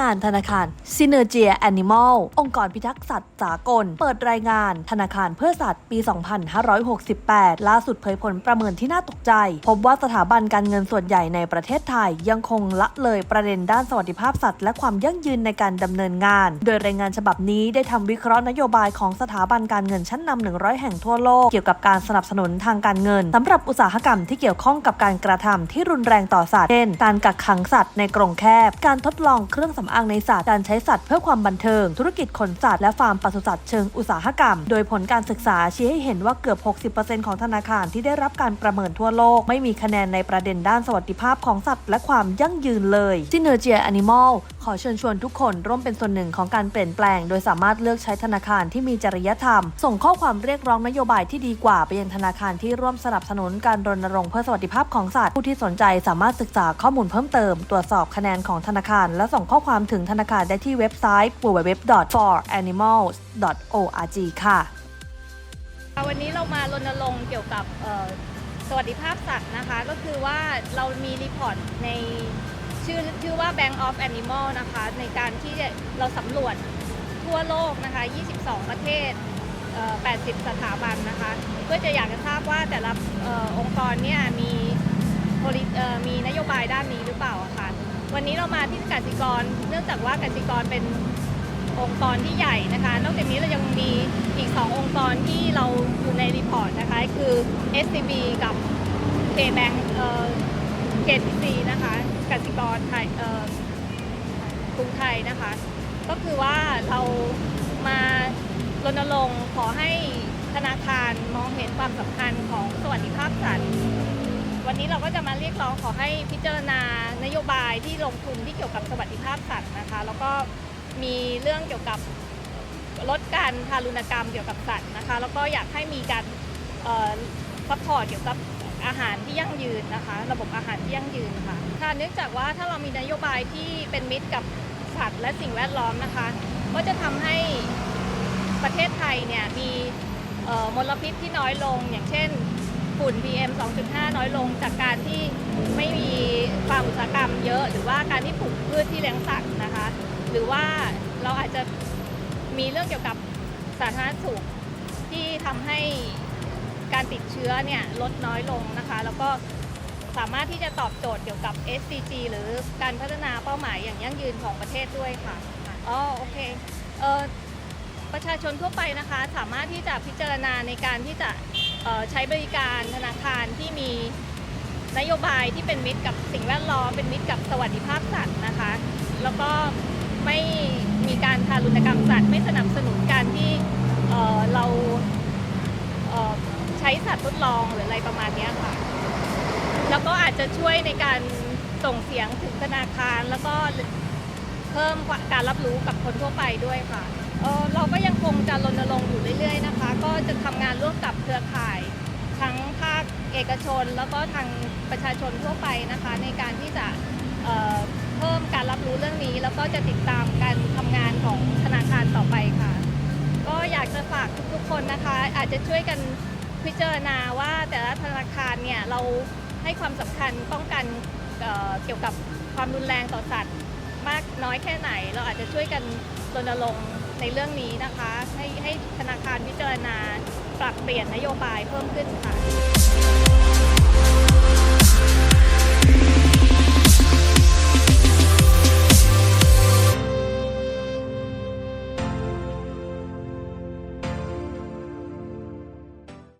งานธนาคาร Synergia Animal องค์กรพิทักษ์สัตว์สากล เปิดรายงานธนาคารเพื่อสัตว์ปี 2568 ล่าสุดเผยผลประเมินที่น่าตกใจ พบว่าสถาบันการเงินส่วนใหญ่ในประเทศไทย ยังคงละเลยประเด็นด้านสวัสดิภาพสัตว์ และความยั่งยืนในการดำเนินงาน โดยรายงานฉบับนี้ได้ทำวิเคราะห์นโยบายของสถาบันการเงินชั้นนำ100 แห่งทั่วโลกเกี่ยวกับการสนับสนุนทางการเงินสำหรับอุตสาหกรรมที่เกี่ยวข้องกับการกระทำที่รุนแรงต่อสัตว์เช่นการกักขังสัตว์ในกรงแคบ การทดลองเครื่องสำอางในสัตว์การใช้สัตว์เพื่อความบันเทิง ธุรกิจขนสัตว์และฟาร์มปศุสัตว์เชิงอุตสาหกรรม โดยผลการศึกษาชี้ให้เห็นว่าเกือบ 60%ของธนาคารที่ได้รับการประเมินทั่วโลก ไม่มีคะแนนในประเด็นด้านสวัสดิภาพของสัตว์ และความยั่งยืนเลยซินเนอร์เจียแอนิมอล อเชิญชวนทุกคนร่วมเป็นส่วนหนึ่งของการเปลี่ยนแปลง โดยสามารถเลือกใช้ธนาคารที่มีจริยธรรม ส่งข้อความเรียกร้องนโยบายที่ดีกว่าไปยังธนาคารที่ร่วมสนับสนุนการรณรงค์เพื่อสวัสดิภาพของสัตว์ผู้ที่สนใจสามารถศึกษาข้อมูลเพิ่มเติม ตรวจสอบคะแนนของธนาคาร และส่งข้อความถึงธนาคารได้ที่เว็บไซต์ www.foranimals.org ค่ะ วันนี้เรามารณรงค์เกี่ยวกับสวัสดิภาพสัตว์นะคะ ก็คือว่าเรามีรีพอร์ตใน ชื่อชื่อว่า Bank of Animal นะคะ ในการที่เราสำรวจทั่วโลกนะคะ 22 ประเทศ 80 สถาบันนะคะ เพื่อจะอยากจะทราบว่าแต่ละอองค์กรเนี่ยมีมีนโยบายด้านนี้หรือเปล่าอะค่ะวันนี้เรามาที่กสิกร เนื่องจากว่ากสิกรเป็นองค์กรที่ใหญ่นะคะ นอกจากนี้เรายังมีอีก 2 องค์กรที่เราอยู่ในรีพอร์ตนะคะ คือ SCB กับ KBank เอ่อ KTC นะคะ กสิกรไทยเอ่อกรุงไทยนะคะ ก็คือว่าเรามารณรงค์ขอให้ธนาคารมองเห็นความสำคัญของสวัสดิภาพสัตว์วันนี้เราก็จะมาเรียกร้องขอให้พิจารณานโยบายที่ลงทุนที่เกี่ยวกับสวัสดิภาพสัตว์นะคะ แล้วก็มีเรื่องเกี่ยวกับลดการทารุณกรรมเกี่ยวกับสัตว์นะคะ แล้วก็อยากให้มีการซัพพอร์ตเกี่ยวกับ อาหารที่ยั่งยืนนะคะ ระบบอาหารที่ยั่งยืนค่ะค่ะเนื่องจากว่าถ้าเรามีนโยบายที่เป็นมิตรกับสัตว์และสิ่งแวดล้อมนะคะ ก็จะทำให้ประเทศไทยเนี่ยมีมลพิษที่น้อยลง อย่างเช่นฝุ่น PM 2.5 น้อยลงจากการที่ไม่มีความอุตสาหกรรมเยอะ หรือว่าการที่ปลูกพืชที่เลี้ยงสัตว์นะคะ หรือว่าเราอาจจะมีเรื่องเกี่ยวกับสาธารณสุขที่ทำให้ การติดเชื้อเนี่ยลดน้อยลงนะคะ แล้วก็สามารถที่จะตอบโจทย์เกี่ยวกับ SDG หรือการพัฒนาเป้าหมายอย่างยั่งยืนของประเทศด้วยค่ะอ๋อโอเคเออประชาชนทั่วไปนะคะ สามารถที่จะพิจารณาในการที่จะใช้บริการธนาคารที่มีนโยบายที่เป็นมิตรกับสิ่งแวดล้อมเป็นมิตรกับสวัสดิภาพสัตว์นะคะ แล้วก็ไม่มีการทารุณกรรม ลองหรืออะไรประมาณนี้ค่ะ แล้วก็อาจจะช่วยในการส่งเสียงถึงธนาคาร แล้วก็เพิ่มการรับรู้กับคนทั่วไปด้วยค่ะเออเราก็ยังคงจะรณรงค์อยู่เรื่อย ๆ นะคะ ก็จะทำงานร่วมกับเครือข่าย ทั้งภาคเอกชน แล้วก็ทางประชาชนทั่วไปนะคะ ในการที่จะเออเพิ่มการรับรู้เรื่องนี้ แล้วก็จะติดตามการทำงานของธนาคารต่อไปค่ะ ก็อยากจะฝากทุกๆคนนะคะ อาจจะช่วยกัน พิจารณาว่าแต่ละธนาคารเนี่ยเราให้ความสำคัญป้องกันเเกี่ยวกับความรุนแรงต่อสัตว์มากน้อยแค่ไหน เราอาจจะช่วยกันรณรงค์ในเรื่องนี้นะคะ ให้ให้ธนาคารพิจารณาปรับเปลี่ยนนโยบายเพิ่มขึ้นค่ะ